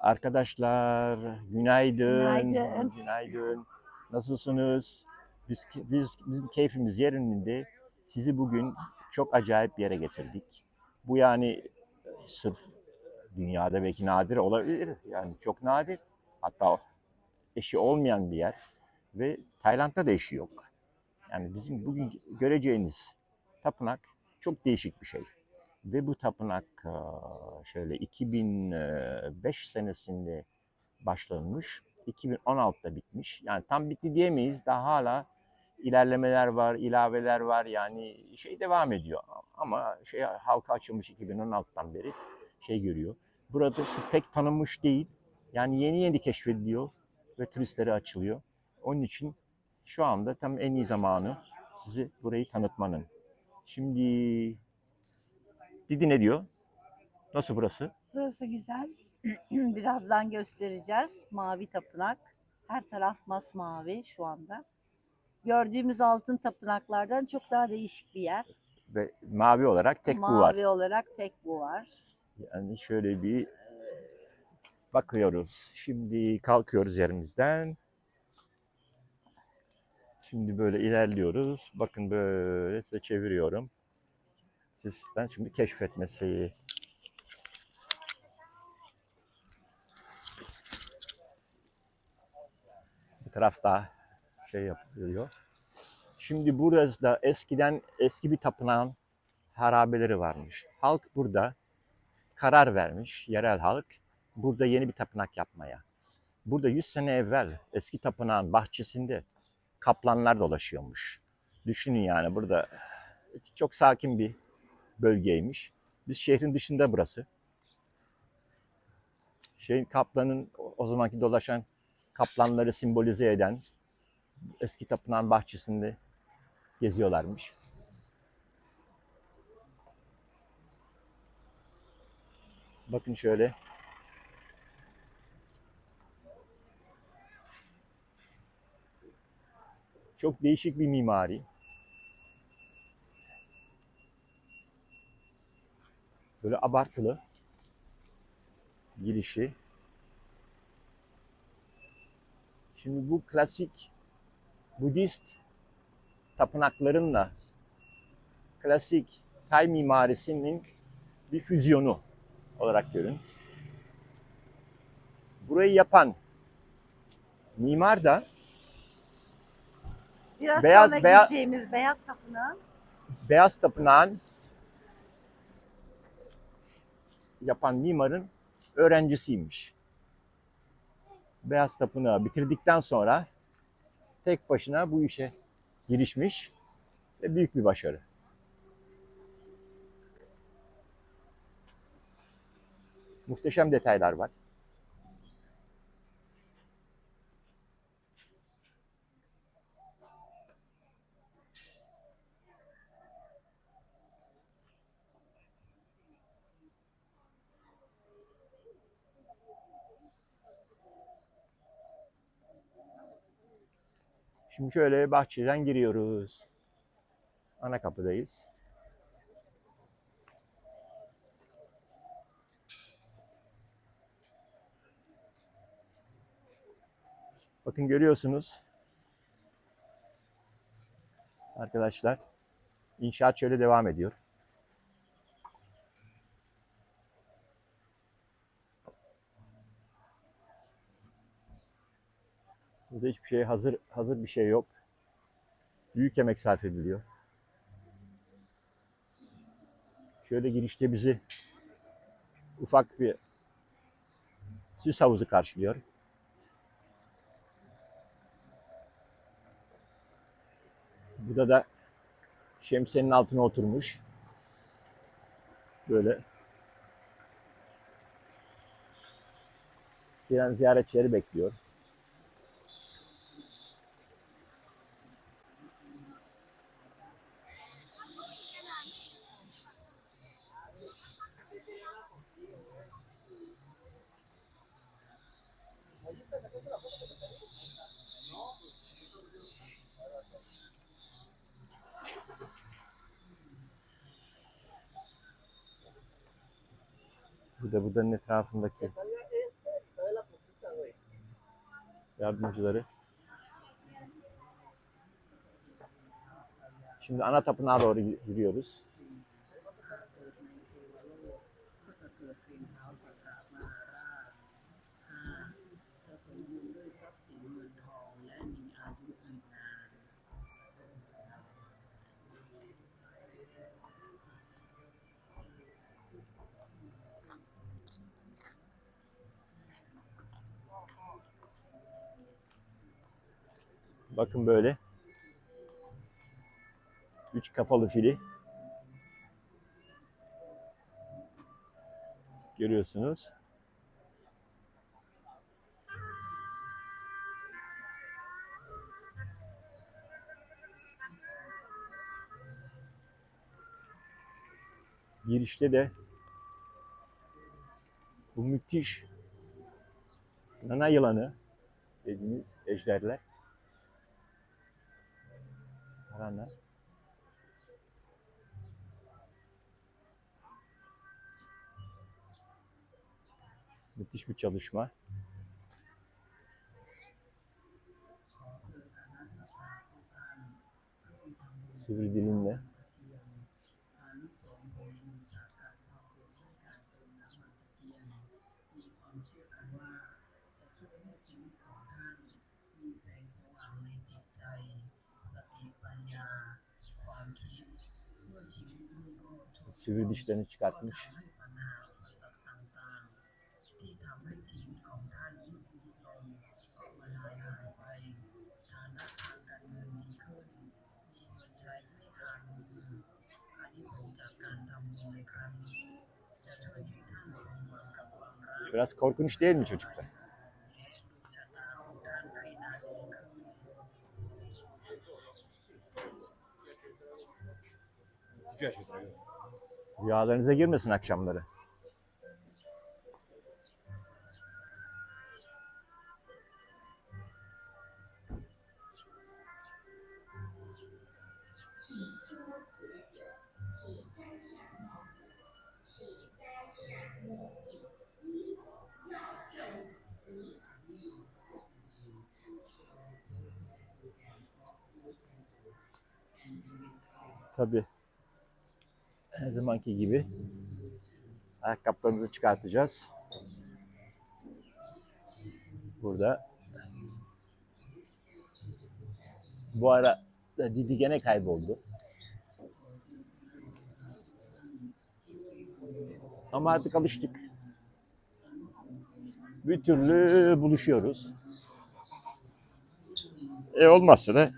Arkadaşlar günaydın. Günaydın. Günaydın. Nasılsınız? Biz biz bizim keyfimiz yerinde. Sizi bugün çok acayip bir yere getirdik. Bu yani sırf dünyada belki nadir olabilir. Yani çok nadir. Hatta eşi olmayan bir yer ve Tayland'da da eşi yok. Yani bizim bugün göreceğiniz tapınak çok değişik bir şey. Ve bu tapınak şöyle 2005 senesinde başlanmış. 2016'da bitmiş. Yani tam bitti diyemeyiz. Daha hala ilerlemeler var, ilaveler var. Yani şey devam ediyor. Ama şey halka açılmış 2016'dan beri şey görüyor. Burası pek tanınmış değil. Yani yeni yeni keşfediliyor ve turistlere açılıyor. Onun için şu anda tam en iyi zamanı sizi burayı tanıtmanın. Şimdi Didi ne diyor? Nasıl burası? Burası güzel. Birazdan göstereceğiz. Mavi tapınak. Her taraf masmavi şu anda. Gördüğümüz altın tapınaklardan çok daha değişik bir yer. Ve mavi olarak tek bu var. Mavi olarak tek bu var. Yani şöyle bir bakıyoruz. Şimdi kalkıyoruz yerimizden. Şimdi böyle ilerliyoruz. Bakın böyle size çeviriyorum. Sizden şimdi keşfetmesi. Bu tarafta şey yapılıyor. Şimdi burası da eskiden eski bir tapınağın harabeleri varmış. Halk burada karar vermiş, yerel halk burada yeni bir tapınak yapmaya. Burada 100 sene evvel eski tapınağın bahçesinde kaplanlar dolaşıyormuş. Düşünün yani burada çok sakin bir bölgeymiş. Biz şehrin dışında burası. Şeyin kaplanın o- zamanki dolaşan kaplanları simbolize eden eski tapınağın bahçesinde geziyorlarmış. Bakın şöyle. Çok değişik bir mimari. Böyle abartılı girişi. Şimdi bu klasik Budist tapınaklarınla klasik Tay mimarisinin bir füzyonu olarak görün. Burayı yapan mimar da Biraz Beyaz- sonra beyaz- gideceğimiz beyaz tapınağın Beyaz Tapınağın yapan mimarın öğrencisiymiş. Beyaz Tapınağı bitirdikten sonra tek başına bu işe girişmiş ve büyük bir başarı. Muhteşem detaylar var. Şimdi şöyle bahçeden giriyoruz. Ana kapıdayız. Bakın görüyorsunuz. Arkadaşlar inşaat şöyle devam ediyor. Burada hiçbir şey hazır hazır bir şey yok. Büyük emek sarf ediliyor. Şöyle girişte bizi ufak bir süs havuzu karşılıyor. Burada da şemsiyenin altına oturmuş. Böyle gelen ziyaretçileri bekliyor. Budanın etrafındaki yardımcıları. Şimdi ana tapınağa doğru yürüyoruz. Bakın böyle. Üç kafalı fili. Görüyorsunuz. Girişte de bu müthiş nana yılanı dediğimiz ejderler. Rana. Müthiş bir çalışma. Sivri dilinle. Sivri dişlerini çıkartmış. Biraz korkunç değil mi çocuklar? Rüyalarınıza girmesin akşamları. Tabii. Her zamanki gibi ayakkabılarımızı çıkartacağız. Burada bu ara Didi gene kayboldu. Ama artık alıştık. Bir türlü buluşuyoruz. E olmazsa da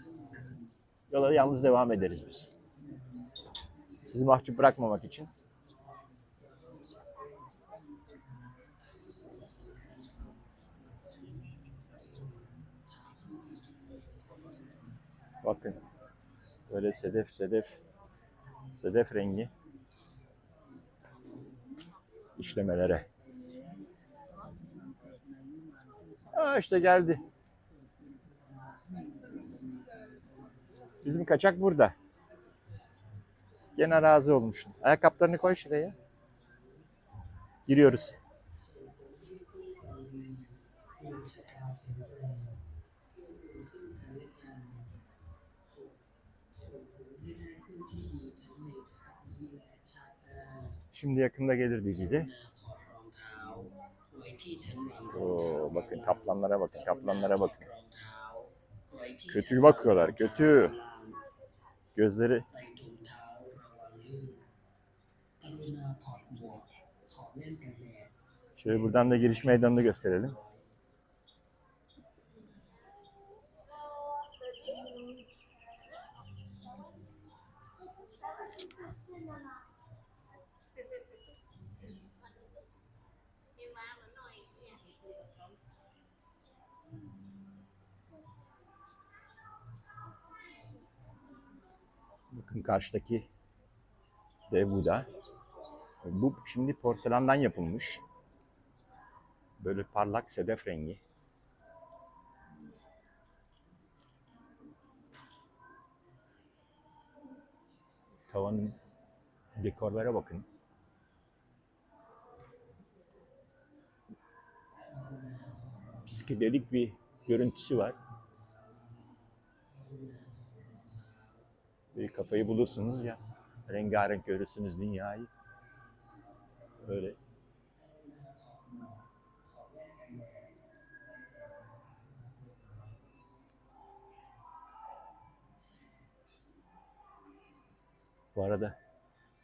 yola yalnız devam ederiz biz. Sizi mahcup bırakmamak için. Bakın. Böyle sedef sedef sedef rengi işlemelere. Aa işte geldi. Bizim kaçak burada. Gene razı olmuşsun. Ayakkabılarını koy şuraya. Giriyoruz. Şimdi yakında gelir bilgili. Oo, bakın kaplanlara bakın, kaplanlara bakın. Kötü bakıyorlar, kötü. Gözleri şöyle buradan da giriş meydanını gösterelim. Bakın karşıdaki dev Buda. Bu şimdi porselandan yapılmış. Böyle parlak sedef rengi. Tavanın dekorlara bakın. Psikedelik bir görüntüsü var. Bir kafayı bulursunuz ya. Rengarenk görürsünüz dünyayı. Öyle. Bu arada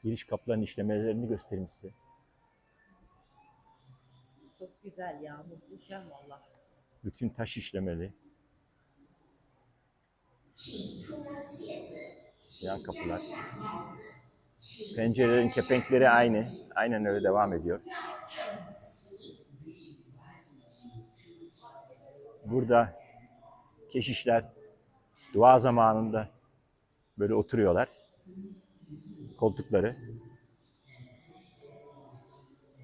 giriş kapılarının işlemelerini göstereyim size. Çok güzel ya. Muhteşem valla. Bütün taş işlemeli. Yan kapılar. Pencerelerin kepenkleri aynı. Aynen öyle devam ediyor. Burada keşişler dua zamanında böyle oturuyorlar. Koltukları.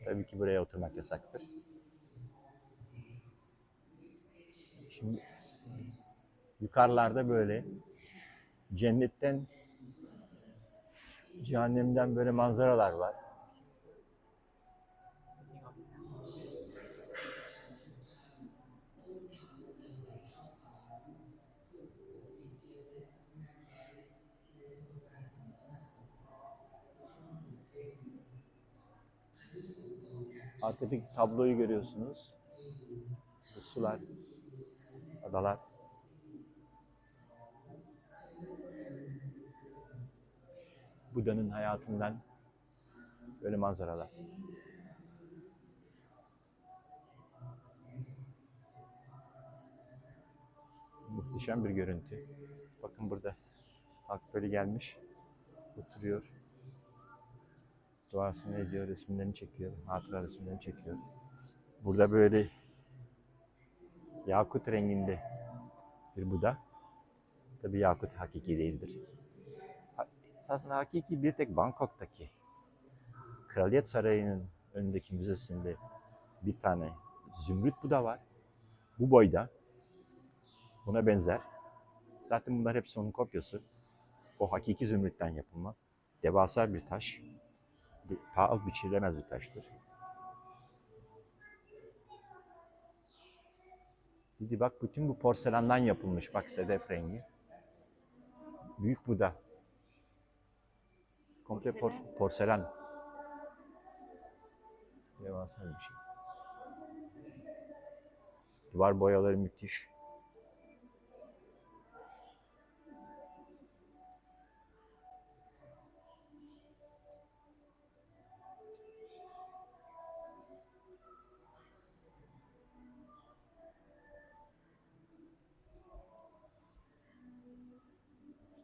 Tabii ki buraya oturmak yasaktır. Şimdi yukarılarda böyle cennetten cehennemden böyle manzaralar var. Arkadaki tabloyu görüyorsunuz. Bu sular, adalar. Buda'nın hayatından böyle manzaralar. Muhteşem bir görüntü. Bakın burada halk böyle gelmiş, oturuyor. Duasını ediyor, resimlerini çekiyor, hatıra resimlerini çekiyor. Burada böyle yakut renginde bir Buda. Tabi yakut hakiki değildir. Esasında hakiki bir tek Bangkok'taki Kraliyet Sarayı'nın önündeki müzesinde bir tane zümrüt Buda var. Bu boyda. Buna benzer. Zaten bunlar hepsi onun kopyası. O hakiki zümrütten yapılma. Devasa bir taş. Pahalı biçilemez bir taştır. Dedi bak bütün bu porselendan yapılmış. Bak sedef rengi. Büyük Buda. Komple por- Porselen. porselen. Devasa bir şey. Duvar boyaları müthiş.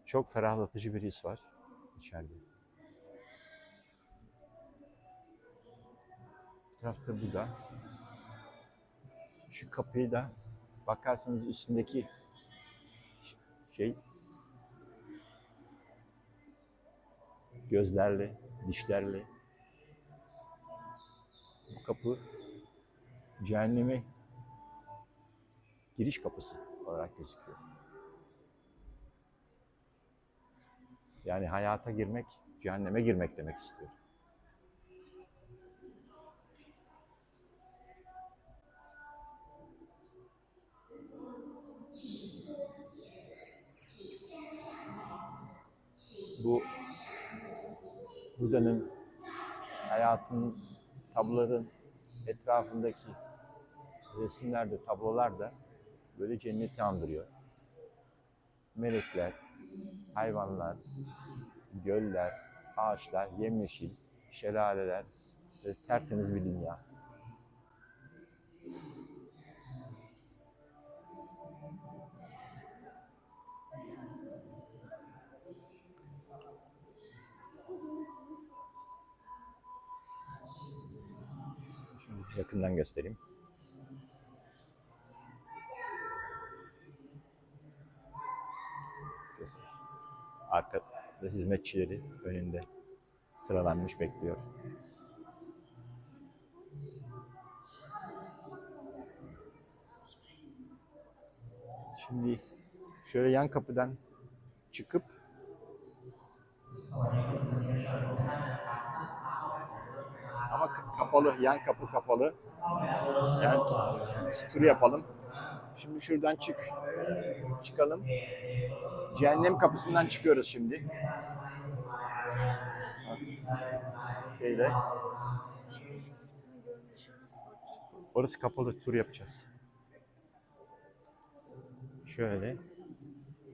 Çok ferahlatıcı bir his var içeride. Tarafta bu da. Şu kapıyı da bakarsanız üstündeki şey gözlerle, dişlerle bu kapı cehenneme giriş kapısı olarak gözüküyor. Yani hayata girmek, cehenneme girmek demek istiyor. Buda'nın hayatının tabloların etrafındaki resimlerde, tablolarda böyle cenneti andırıyor. Melekler, hayvanlar, göller, ağaçlar, yemyeşil, şelaleler ve tertemiz bir dünya. Yakından göstereyim. Arkada hizmetçileri önünde sıralanmış bekliyor. Şimdi şöyle yan kapıdan çıkıp ama k- kapalı, yan kapı kapalı. Yani t- turu yapalım. Şimdi şuradan çık. Çıkalım. Cehennem kapısından çıkıyoruz şimdi. Şeyle. Orası kapalı tur yapacağız. Şöyle.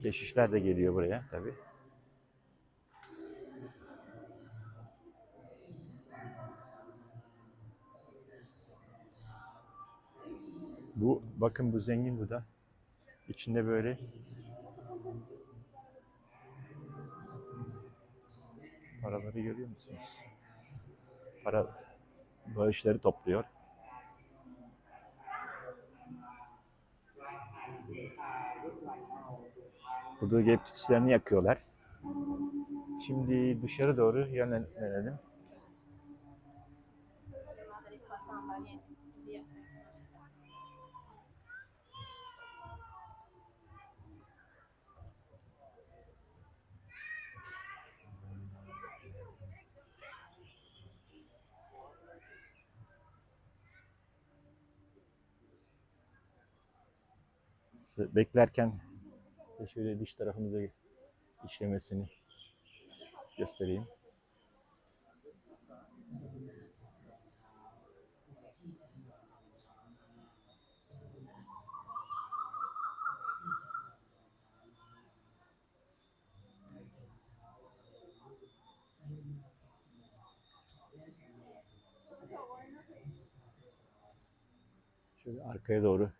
Keşişler de geliyor buraya tabi. Bu bakın bu zengin bu da. İçinde böyle paraları görüyor musunuz? Para bağışları topluyor. Burada gelip tütsülerini yakıyorlar. Şimdi dışarı doğru yönelelim. Beklerken şöyle diş tarafımıza işlemesini göstereyim. Şöyle arkaya doğru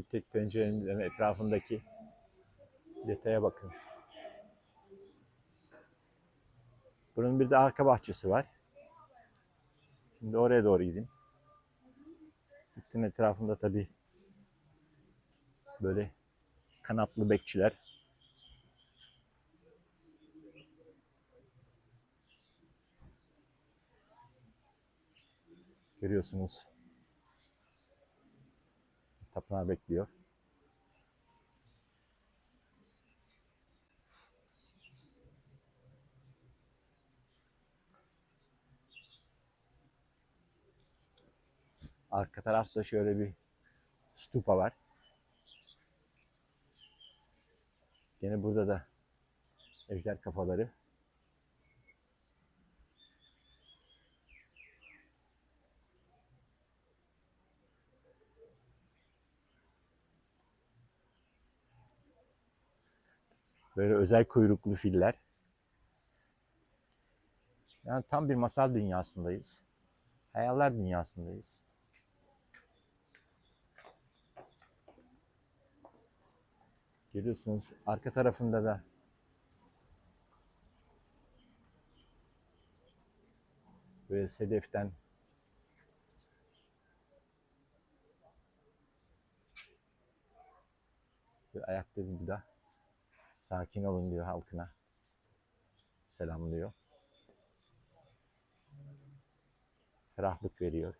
bir tek pencerenin etrafındaki detaya bakın. Bunun bir de arka bahçesi var. Şimdi oraya doğru gidin. Bütün etrafında tabii böyle kanatlı bekçiler. Görüyorsunuz. Tapınağı bekliyor. Arka tarafta şöyle bir stupa var. Gene burada da ejder kafaları. Böyle özel kuyruklu filler. Yani tam bir masal dünyasındayız. Hayaller dünyasındayız. Görüyorsunuz arka tarafında da böyle sedeften bir ayakta bir Buda sakin olun diyor halkına selamlıyor. Ferahlık veriyor.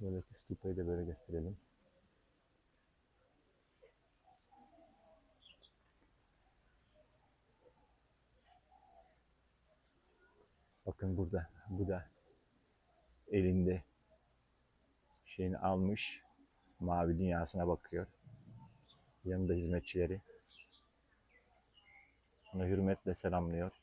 Buradaki stupayı da böyle gösterelim. Bakın burada, bu da elinde şeyini almış, mavi dünyasına bakıyor. Yanında hizmetçileri. Ona hürmetle selamlıyor.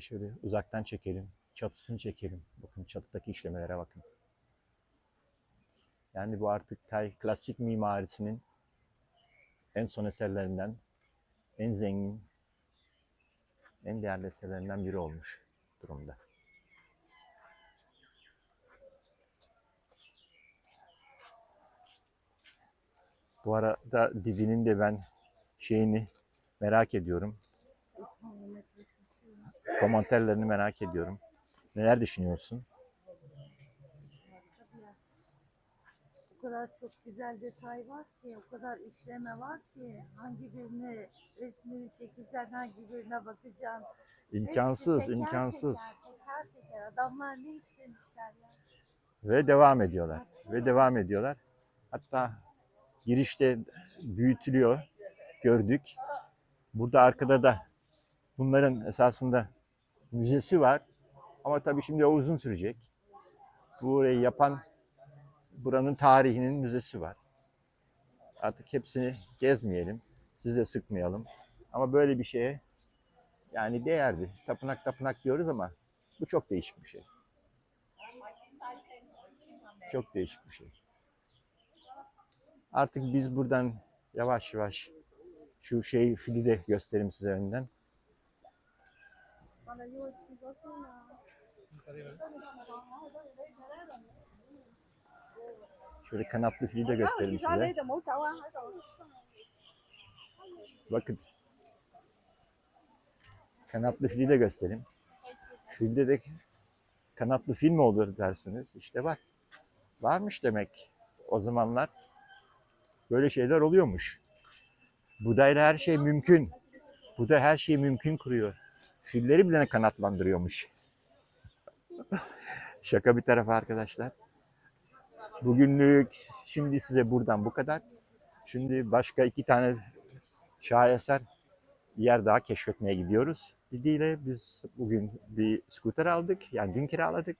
Şöyle uzaktan çekelim. Çatısını çekelim. Bakın çatıdaki işlemelere bakın. Yani bu artık Tay klasik mimarisinin en son eserlerinden, en zengin, en değerli eserlerinden biri olmuş. durumda. Bu arada Didi'nin de ben şeyini merak ediyorum. Komenterlerini merak ediyorum. Neler düşünüyorsun? O kadar çok güzel detay var ki, o kadar işleme var ki hangi birini resmini çekeceksin, hangi birine bakacaksın. İmkansız, Hepsi teker imkansız. Teker, teker teker. Adamlar ne işlemişler ya. Ve devam ediyorlar. Ve devam ediyorlar. Hatta girişte büyütülüyor. Gördük. Burada arkada da bunların esasında müzesi var. Ama tabii şimdi o uzun sürecek. Burayı yapan buranın tarihinin müzesi var. Artık hepsini gezmeyelim. Siz de sıkmayalım. Ama böyle bir şeye yani değerdi. Tapınak tapınak diyoruz ama bu çok değişik bir şey. Çok değişik bir şey. Artık biz buradan yavaş yavaş şu şey fili de göstereyim size önden. Şöyle kanatlı fili de göstereyim size. Bakın. Kanatlı fili de göstereyim. Filde de kanatlı fil mi olur dersiniz. İşte var. Varmış demek o zamanlar. Böyle şeyler oluyormuş. Budayla her şey mümkün. Buda her şeyi mümkün kuruyor. Filleri bile kanatlandırıyormuş. Şaka bir tarafa arkadaşlar. Bugünlük şimdi size buradan bu kadar. Şimdi başka iki tane şaheser yer daha keşfetmeye gidiyoruz. Didi ile biz bugün bir scooter aldık. Yani dün kiraladık.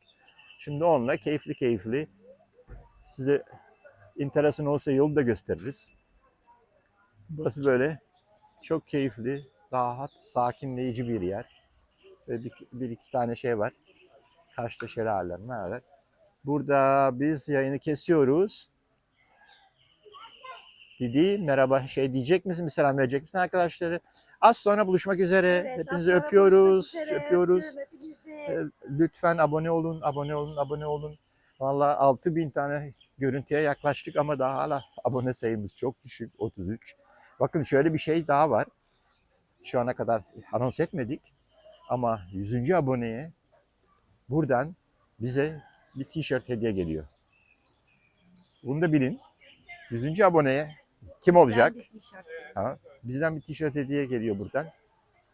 Şimdi onunla keyifli keyifli size enteresan olsa yolu da gösteririz. Burası böyle çok keyifli, rahat, sakinleyici bir yer. Ve bir, bir iki tane şey var. Karşıda şelaleler, meralar. Burada biz yayını kesiyoruz. Didi merhaba şey diyecek misin? Bir selam verecek misin arkadaşları? Az sonra buluşmak üzere. Hepinizi öpüyoruz. Öpüyoruz. Ee, Lütfen abone olun, abone olun, abone olun. Valla 6000 tane görüntüye yaklaştık ama daha hala abone sayımız çok düşük 33. Bakın şöyle bir şey daha var. Şu ana kadar anons etmedik ama 100. aboneye buradan bize bir tişört hediye geliyor. Bunu da bilin. 100. aboneye kim olacak? Ha, bizden bir tişört hediye geliyor buradan.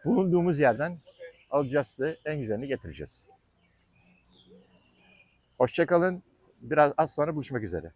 Bulunduğumuz yerden alacağız da en güzelini getireceğiz. Hoşçakalın. Biraz az sonra buluşmak üzere.